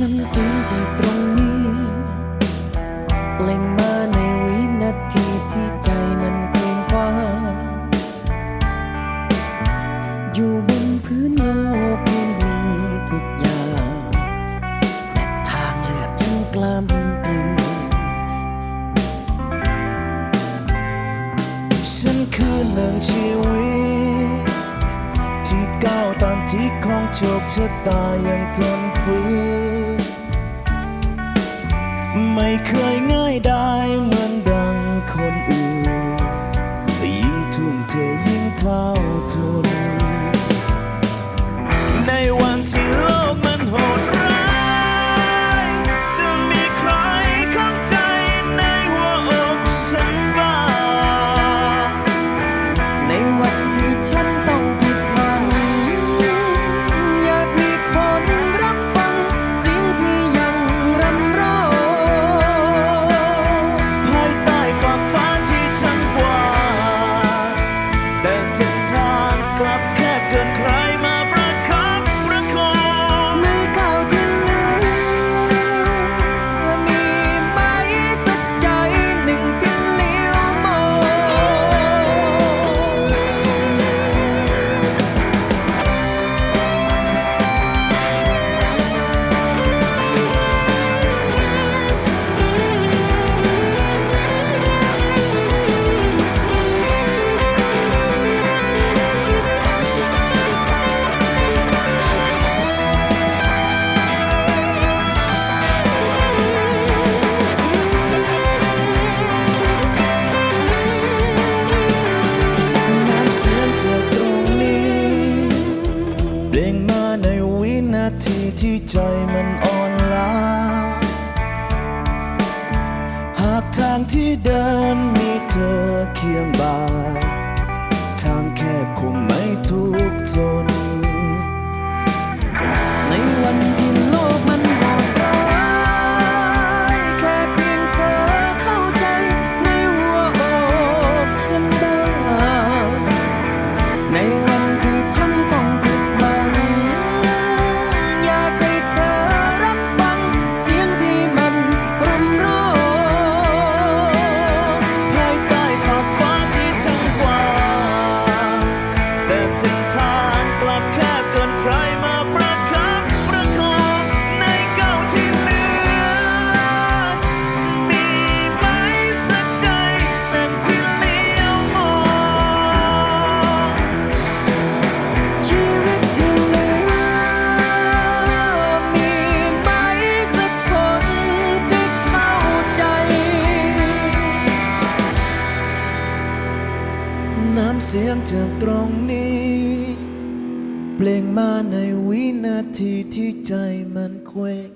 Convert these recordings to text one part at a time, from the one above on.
น้ำเสียงจากตรงนี้เปล่งมาในวินาทีที่ใจมันเกรงควางอยู่บนพื้นโลกมันมีทุกอย่างแต่ทางเลือกฉันกล้ามกลืนฉันคือหนางชีวิต ที่ก้าวตามที่ของโชคชะตาอย่างทมฟื้น ไม่เคยง่ายได้ ที่ใจมันอ่อนล้า หากทางที่เดินมีเธอเคียงบ่า ทางแคบคงไม่ทุกทน เสียงจากตรงนี้ เปล่งมาในวินาทีที่ใจมันเคว้ง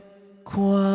คว้า